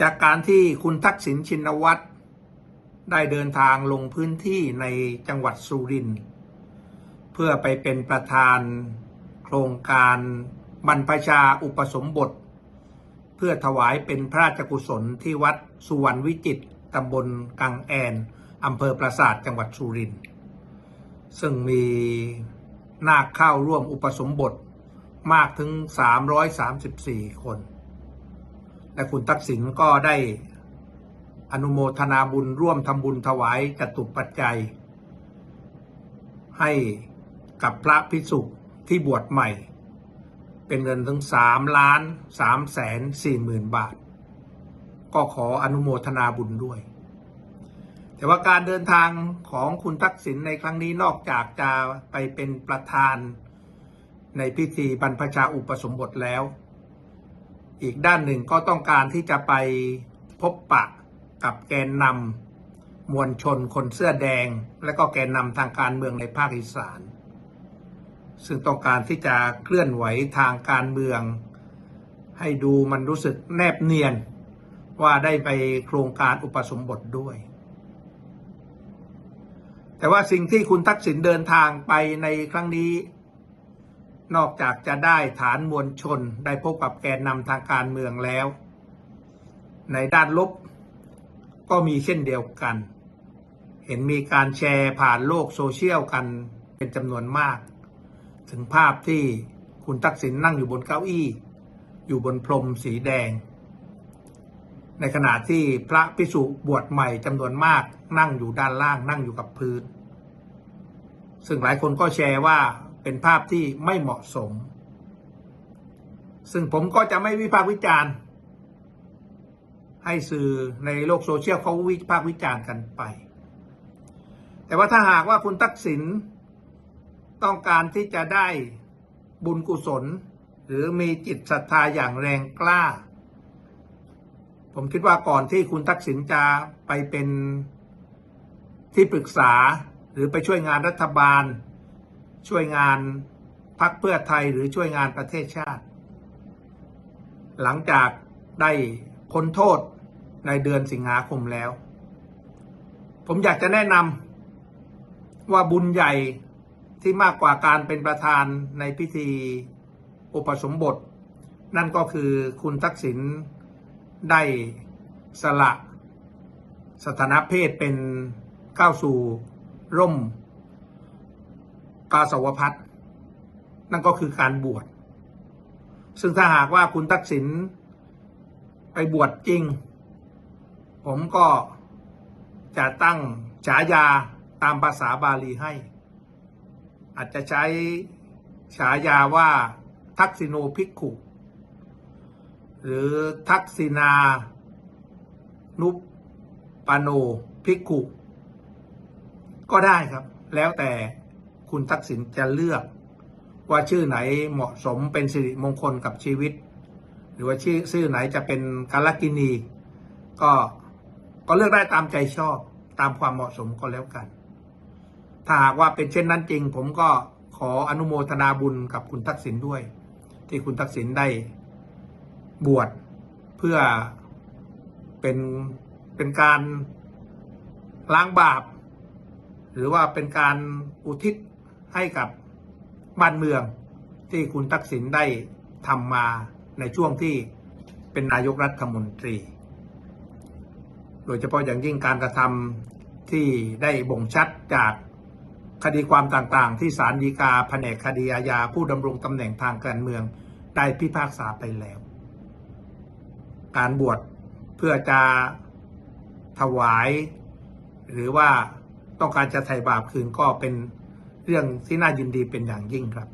จากการที่คุณทักษิณชินวัตรได้เดินทางลงพื้นที่ในจังหวัดสุรินทร์เพื่อไปเป็นประธานโครงการบรรพชาอุปสมบท เพื่อถวายเป็นพระราชกุศลที่วัดสุวรรณวิจิตตำบลกังแอนอำเภอปราสาทจังหวัดสุรินทร์ซึ่งมีนาคเข้าร่วมอุปสมบทมากถึง 334 คน และคุณทักษิณก็ได้อนุโมทนาบุญร่วมทำบุญถวายจตุปัจจัย ให้กับพระพิสุที่บวชใหม่ เป็นเงินถึง3ล้าน3แสน4หมื่นบาท ก็ขออนุโมทนาบุญด้วย แต่ว่าการเดินทางของคุณทักษิณในครั้งนี้นอกจากจะไปเป็นประธานในพิธีบรรพชาอุปสมบทแล้ว อีกด้านหนึ่งก็ต้องการที่จะไปพบปะกับแกนนำมวลชนคนเสื้อแดง และก็แกนนำทางการเมืองในภาคอีสาน ซึ่งต้องการที่จะเคลื่อนไหวทางการเมือง ให้ดูมันรู้สึกแนบเนียน ว่าได้ไปโครงการอุปสมบทด้วย แต่ว่าสิ่งที่คุณทักษิณเดินทางไปในครั้งนี้ นอกจากจะได้ฐานมวลชนได้พบกับแกนนำทางการเมืองแล้ว ในด้านลบก็มีเช่นเดียวกัน เห็นมีการแชร์ผ่านโลกโซเชียลกันเป็นจำนวนมาก ถึงภาพที่คุณทักษิณนั่งอยู่บนเก้าอี้ อยู่บนพรมสีแดง ในขณะที่พระพิสุบวชใหม่จำนวนมากนั่งอยู่ด้านล่างนั่งอยู่กับพื้น ซึ่งหลายคนก็แชร์ว่า เป็นภาพที่ไม่เหมาะสม ซึ่งผมก็จะไม่วิพากษ์วิจารณ์ ให้สื่อในโลกโซเชียลเขาวิพากษ์วิจารณ์กันไป แต่ว่าถ้าหากว่าคุณทักษิณต้องการที่จะได้บุญกุศล หรือมีจิตศรัทธาอย่างแรงกล้า ผมคิดว่าก่อนที่คุณทักษิณจะไปเป็นที่ปรึกษาหรือไปช่วยงานรัฐบาล ช่วยงานพรรคเพื่อไทยหรือช่วยงานประเทศชาติ หลังจากได้พ้นโทษในเดือนสิงหาคมแล้ว ผมอยากจะแนะนำว่าบุญใหญ่ที่มากกว่าการเป็นประธานในพิธีอุปสมบท นั่นก็คือคุณทักษิณได้สละ สถานะเพศเป็นก้าวสู่ร่ม กาสาวพัฒน์นั่นก็คือการบวช ซึ่งถ้าหากว่าคุณทักษิณไปบวชจริง ผมก็จะตั้งฉายาตามภาษาบาลีให้ อาจจะใช้ฉายาว่าทักษิโนภิกขุ หรือทักษินา นุปปาโนภิกขุ ก็ได้ครับ แล้วแต่ คุณทักษิณจะเลือก ว่าชื่อไหนเหมาะสมเป็นสิริมงคลกับชีวิต หรือว่าชื่อชื่อไหนจะเป็นกาลกินี ก็ก็เลือกได้ตามใจชอบตามความเหมาะสมก็แล้วกัน ถ้าหากว่าเป็นเช่นนั้นจริง ผมก็ขออนุโมทนาบุญกับคุณทักษิณด้วย ที่คุณทักษิณได้บวชเพื่อเป็นเป็นการล้างบาป หรือว่าเป็นการอุทิศ ให้กับบ้านเมืองที่คุณทักษิณได้ทำมาในช่วงที่เป็นนายกรัฐมนตรี โดยเฉพาะอย่างยิ่งการกระทำที่ได้บ่งชัดจากคดีความต่างๆ ที่ศาลฎีกาแผนกคดีอาญาผู้ดำรงตำแหน่งทางการเมืองได้พิพากษาไปแล้ว การบวชเพื่อจะถวาย หรือว่าต้องการจะไถ่บาปคืนก็เป็น เรื่องที่น่ายินดีเป็นอย่างยิ่งครับ